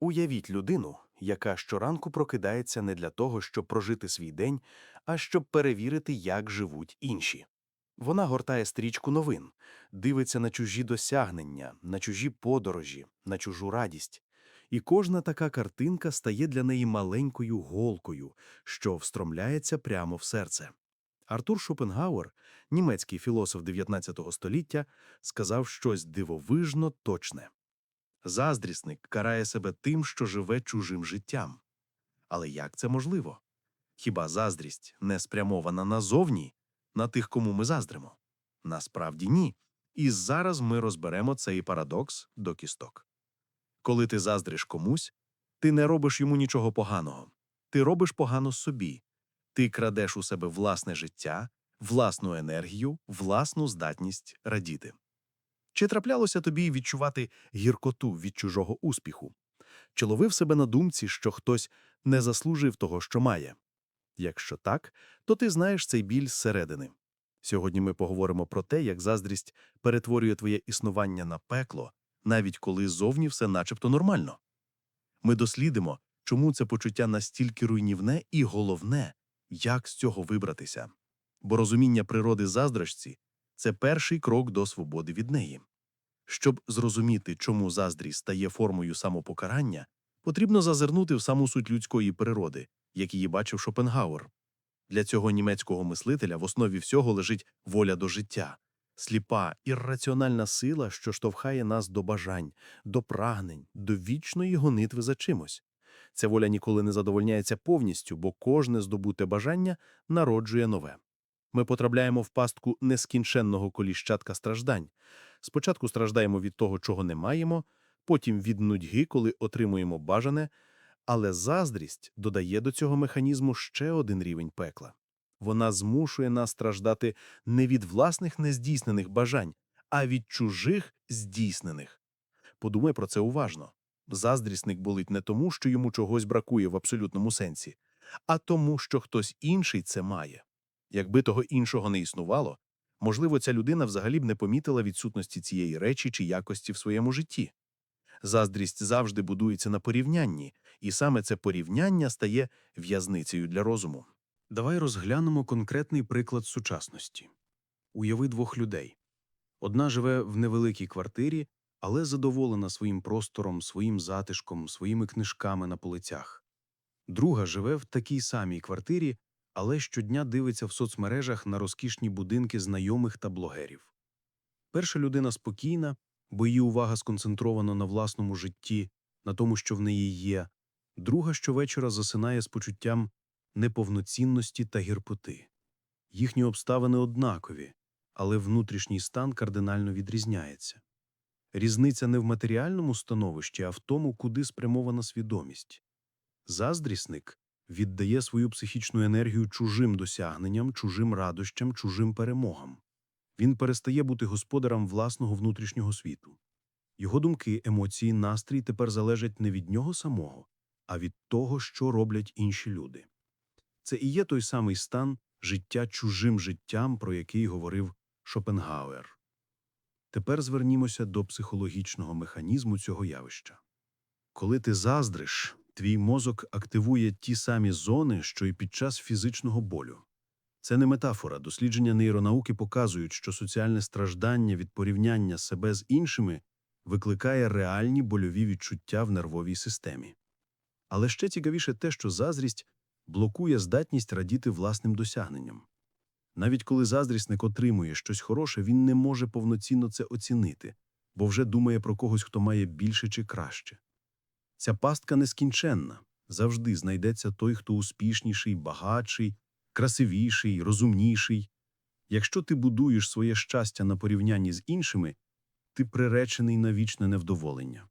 Уявіть людину, яка щоранку прокидається не для того, щоб прожити свій день, а щоб перевірити, як живуть інші. Вона гортає стрічку новин, дивиться на чужі досягнення, на чужі подорожі, на чужу радість. І кожна така картинка стає для неї маленькою голкою, що встромляється прямо в серце. Артур Шопенгауер, німецький філософ 19 століття, сказав щось дивовижно точне. Заздрісник карає себе тим, що живе чужим життям. Але як це можливо? Хіба заздрість не спрямована назовні, на тих, кому ми заздримо? Насправді ні. І зараз ми розберемо цей парадокс до кісток. Коли ти заздриш комусь, ти не робиш йому нічого поганого. Ти робиш погано собі. Ти крадеш у себе власне життя, власну енергію, власну здатність радіти. Чи траплялося тобі відчувати гіркоту від чужого успіху? Чи ловив себе на думці, що хтось не заслужив того, що має? Якщо так, то ти знаєш цей біль зсередини. Сьогодні ми поговоримо про те, як заздрість перетворює твоє існування на пекло, навіть коли зовні все начебто нормально. Ми дослідимо, чому це почуття настільки руйнівне і головне, як з цього вибратися. Бо розуміння природи заздрощці – це перший крок до свободи від неї. Щоб зрозуміти, чому заздрість стає формою самопокарання, потрібно зазирнути в саму суть людської природи, як її бачив Шопенгауер. Для цього німецького мислителя в основі всього лежить воля до життя, сліпа, ірраціональна сила, що штовхає нас до бажань, до прагнень, до вічної гонитви за чимось. Ця воля ніколи не задовольняється повністю, бо кожне здобуте бажання народжує нове. Ми потрапляємо в пастку нескінченного коліщатка страждань. Спочатку страждаємо від того, чого не маємо, потім від нудьги, коли отримуємо бажане, але заздрість додає до цього механізму ще один рівень пекла. Вона змушує нас страждати не від власних нездійснених бажань, а від чужих здійснених. Подумай про це уважно. Заздрісник болить не тому, що йому чогось бракує в абсолютному сенсі, а тому, що хтось інший це має. Якби того іншого не існувало, можливо, ця людина взагалі б не помітила відсутності цієї речі чи якості в своєму житті. Заздрість завжди будується на порівнянні, і саме це порівняння стає в'язницею для розуму. Давай розглянемо конкретний приклад сучасності. Уяви двох людей. Одна живе в невеликій квартирі, але задоволена своїм простором, своїм затишком, своїми книжками на полицях. Друга живе в такій самій квартирі, але щодня дивиться в соцмережах на розкішні будинки знайомих та блогерів. Перша людина спокійна, бо її увага сконцентрована на власному житті, на тому, що в неї є, друга щовечора засинає з почуттям неповноцінності та гірпоти. Їхні обставини однакові, але внутрішній стан кардинально відрізняється. Різниця не в матеріальному становищі, а в тому, куди спрямована свідомість. Заздрісник віддає свою психічну енергію чужим досягненням, чужим радощам, чужим перемогам. Він перестає бути господарем власного внутрішнього світу. Його думки, емоції, настрій тепер залежать не від нього самого, а від того, що роблять інші люди. Це і є той самий стан життя чужим життям, про який говорив Шопенгауер. Тепер звернімося до психологічного механізму цього явища. Коли ти заздриш, твій мозок активує ті самі зони, що й під час фізичного болю. Це не метафора. Дослідження нейронауки показують, що соціальне страждання від порівняння себе з іншими викликає реальні больові відчуття в нервовій системі. Але ще цікавіше те, що заздрість блокує здатність радіти власним досягненням. Навіть коли заздрісник отримує щось хороше, він не може повноцінно це оцінити, бо вже думає про когось, хто має більше чи краще. Ця пастка нескінченна. Завжди знайдеться той, хто успішніший, багатший, красивіший, розумніший. Якщо ти будуєш своє щастя на порівнянні з іншими, ти приречений на вічне невдоволення.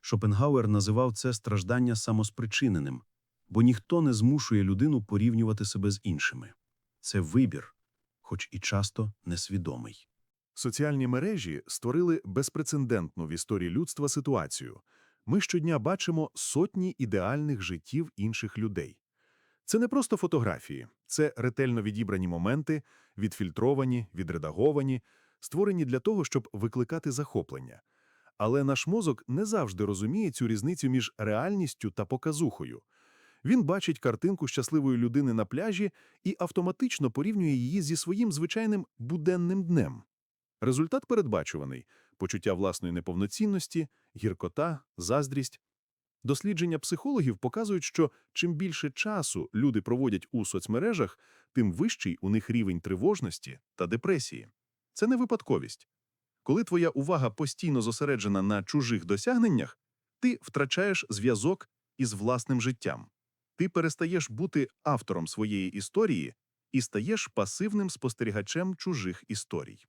Шопенгауер називав це страждання самоспричиненим, бо ніхто не змушує людину порівнювати себе з іншими. Це вибір, хоч і часто несвідомий. Соціальні мережі створили безпрецедентну в історії людства ситуацію. Ми щодня бачимо сотні ідеальних життів інших людей. Це не просто фотографії, це ретельно відібрані моменти, відфільтровані, відредаговані, створені для того, щоб викликати захоплення. Але наш мозок не завжди розуміє цю різницю між реальністю та показухою. Він бачить картинку щасливої людини на пляжі і автоматично порівнює її зі своїм звичайним буденним днем. Результат передбачуваний – почуття власної неповноцінності, гіркота, заздрість. Дослідження психологів показують, що чим більше часу люди проводять у соцмережах, тим вищий у них рівень тривожності та депресії. Це не випадковість. Коли твоя увага постійно зосереджена на чужих досягненнях, ти втрачаєш зв'язок із власним життям. Ти перестаєш бути автором своєї історії і стаєш пасивним спостерігачем чужих історій.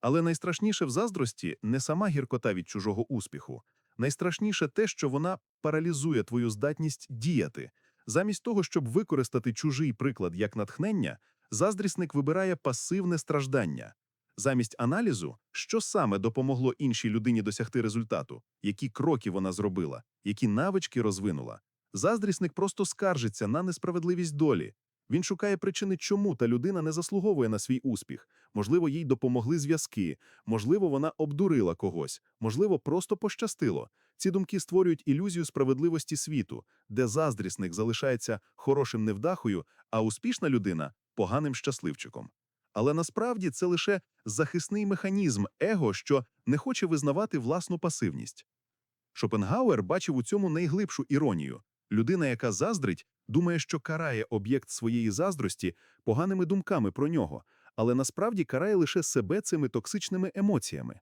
Але найстрашніше в заздрості не сама гіркота від чужого успіху. Найстрашніше те, що вона паралізує твою здатність діяти. Замість того, щоб використати чужий приклад як натхнення, заздрісник вибирає пасивне страждання. Замість аналізу, що саме допомогло іншій людині досягти результату, які кроки вона зробила, які навички розвинула, заздрісник просто скаржиться на несправедливість долі. Він шукає причини, чому та людина не заслуговує на свій успіх. Можливо, їй допомогли зв'язки, можливо, вона обдурила когось, можливо, просто пощастило. Ці думки створюють ілюзію справедливості світу, де заздрісник залишається хорошим невдахою, а успішна людина поганим щасливчиком. Але насправді це лише захисний механізм его, що не хоче визнавати власну пасивність. Шопенгауер бачив у цьому найглибшу іронію. Людина, яка заздрить, думає, що карає об'єкт своєї заздрості поганими думками про нього, але насправді карає лише себе цими токсичними емоціями.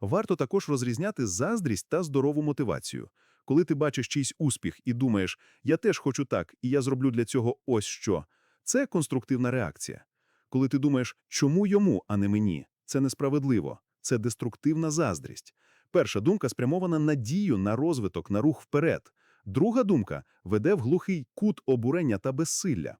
Варто також розрізняти заздрість та здорову мотивацію. Коли ти бачиш чийсь успіх і думаєш, я теж хочу так, і я зроблю для цього ось що, це конструктивна реакція. Коли ти думаєш, чому йому, а не мені, це несправедливо, це деструктивна заздрість. Перша думка спрямована на дію, на розвиток, на рух вперед. Друга думка веде в глухий кут обурення та безсилля.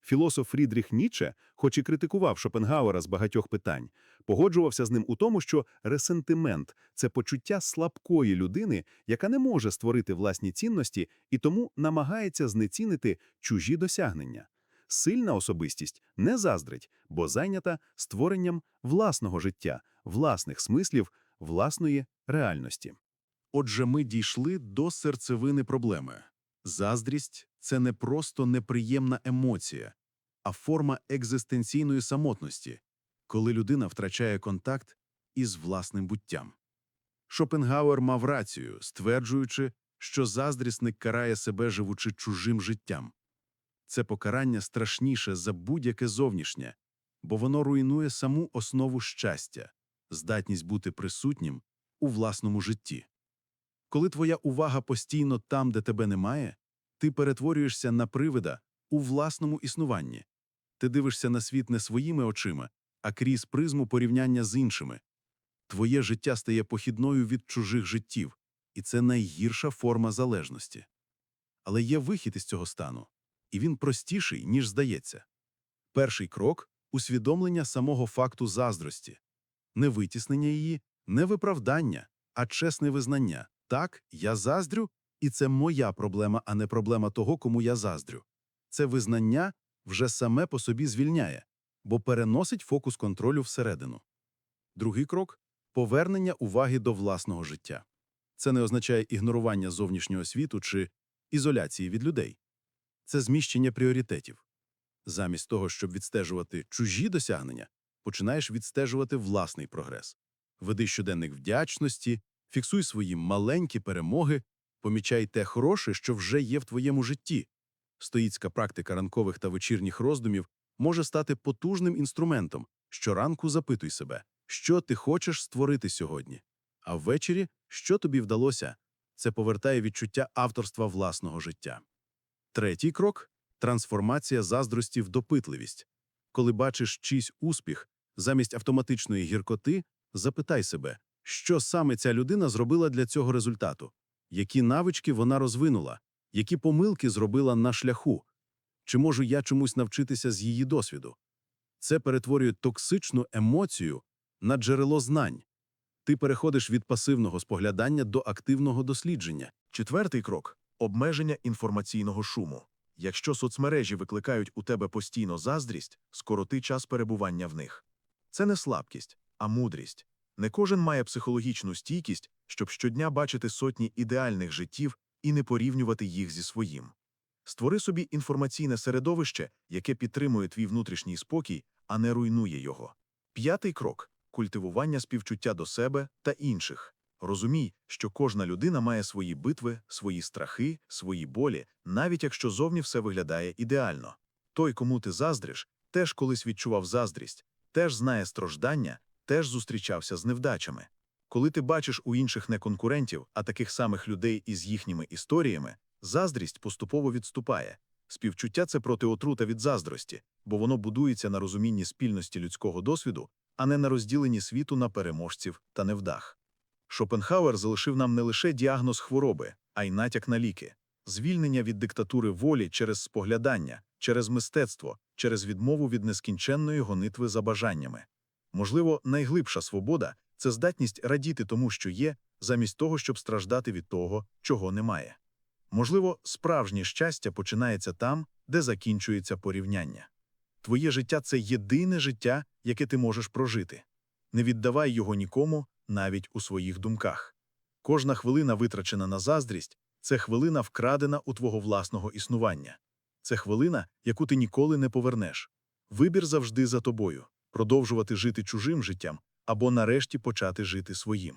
Філософ Фрідріх Ніче, хоч і критикував Шопенгауера з багатьох питань, погоджувався з ним у тому, що ресентимент – це почуття слабкої людини, яка не може створити власні цінності і тому намагається знецінити чужі досягнення. Сильна особистість не заздрить, бо зайнята створенням власного життя, власних смислів, власної реальності. Отже, ми дійшли до серцевини проблеми. Заздрість – це не просто неприємна емоція, а форма екзистенційної самотності, коли людина втрачає контакт із власним буттям. Шопенгауер мав рацію, стверджуючи, що заздрісник карає себе, живучи чужим життям. Це покарання страшніше за будь-яке зовнішнє, бо воно руйнує саму основу щастя, здатність бути присутнім у власному житті. Коли твоя увага постійно там, де тебе немає, ти перетворюєшся на привида у власному існуванні. Ти дивишся на світ не своїми очима, а крізь призму порівняння з іншими. Твоє життя стає похідною від чужих життів, і це найгірша форма залежності. Але є вихід із цього стану, і він простіший, ніж здається. Перший крок усвідомлення самого факту заздрості, не витіснення її, не виправдання, а чесне визнання. Так, я заздрю, і це моя проблема, а не проблема того, кому я заздрю. Це визнання вже саме по собі звільняє, бо переносить фокус контролю всередину. Другий крок повернення уваги до власного життя. Це не означає ігнорування зовнішнього світу чи ізоляції від людей. Це зміщення пріоритетів. Замість того, щоб відстежувати чужі досягнення, починаєш відстежувати власний прогрес. Веди щоденник вдячності, фіксуй свої маленькі перемоги, помічай те хороше, що вже є в твоєму житті. Стоїцька практика ранкових та вечірніх роздумів може стати потужним інструментом. Щоранку запитуй себе, що ти хочеш створити сьогодні. А ввечері, що тобі вдалося, це повертає відчуття авторства власного життя. Третій крок трансформація заздрості в допитливість. Коли бачиш чийсь успіх, замість автоматичної гіркоти, запитай себе, що саме ця людина зробила для цього результату, які навички вона розвинула, які помилки зробила на шляху, чи можу я чомусь навчитися з її досвіду. Це перетворює токсичну емоцію на джерело знань. Ти переходиш від пасивного споглядання до активного дослідження. Четвертий крок обмеження інформаційного шуму. Якщо соцмережі викликають у тебе постійно заздрість, скороти час перебування в них. Це не слабкість, а мудрість. Не кожен має психологічну стійкість, щоб щодня бачити сотні ідеальних життів і не порівнювати їх зі своїм. Створи собі інформаційне середовище, яке підтримує твій внутрішній спокій, а не руйнує його. П'ятий крок культивування співчуття до себе та інших. Розумій, що кожна людина має свої битви, свої страхи, свої болі, навіть якщо зовні все виглядає ідеально. Той, кому ти заздриш, теж колись відчував заздрість, теж знає страждання, теж зустрічався з невдачами. Коли ти бачиш у інших не конкурентів, а таких самих людей із їхніми історіями, заздрість поступово відступає. Співчуття це протиотрута від заздрості, бо воно будується на розумінні спільності людського досвіду, а не на розділенні світу на переможців та невдах. Шопенгауер залишив нам не лише діагноз хвороби, а й натяк на ліки, звільнення від диктатури волі через споглядання, через мистецтво, через відмову від нескінченної гонитви за бажаннями. Можливо, найглибша свобода це здатність радіти тому, що є, замість того, щоб страждати від того, чого немає. Можливо, справжнє щастя починається там, де закінчується порівняння. Твоє життя це єдине життя, яке ти можеш прожити. Не віддавай його нікому, навіть у своїх думках. Кожна хвилина, витрачена на заздрість, це хвилина, вкрадена у твого власного існування. Це хвилина, яку ти ніколи не повернеш. Вибір завжди за тобою продовжувати жити чужим життям або нарешті почати жити своїм.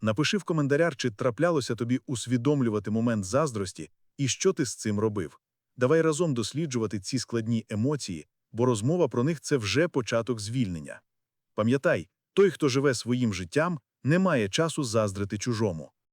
Напиши в коментарях, чи траплялося тобі усвідомлювати момент заздрості і що ти з цим робив. Давай разом досліджувати ці складні емоції, бо розмова про них це вже початок звільнення. Пам'ятай, той, хто живе своїм життям, не має часу заздрити чужому.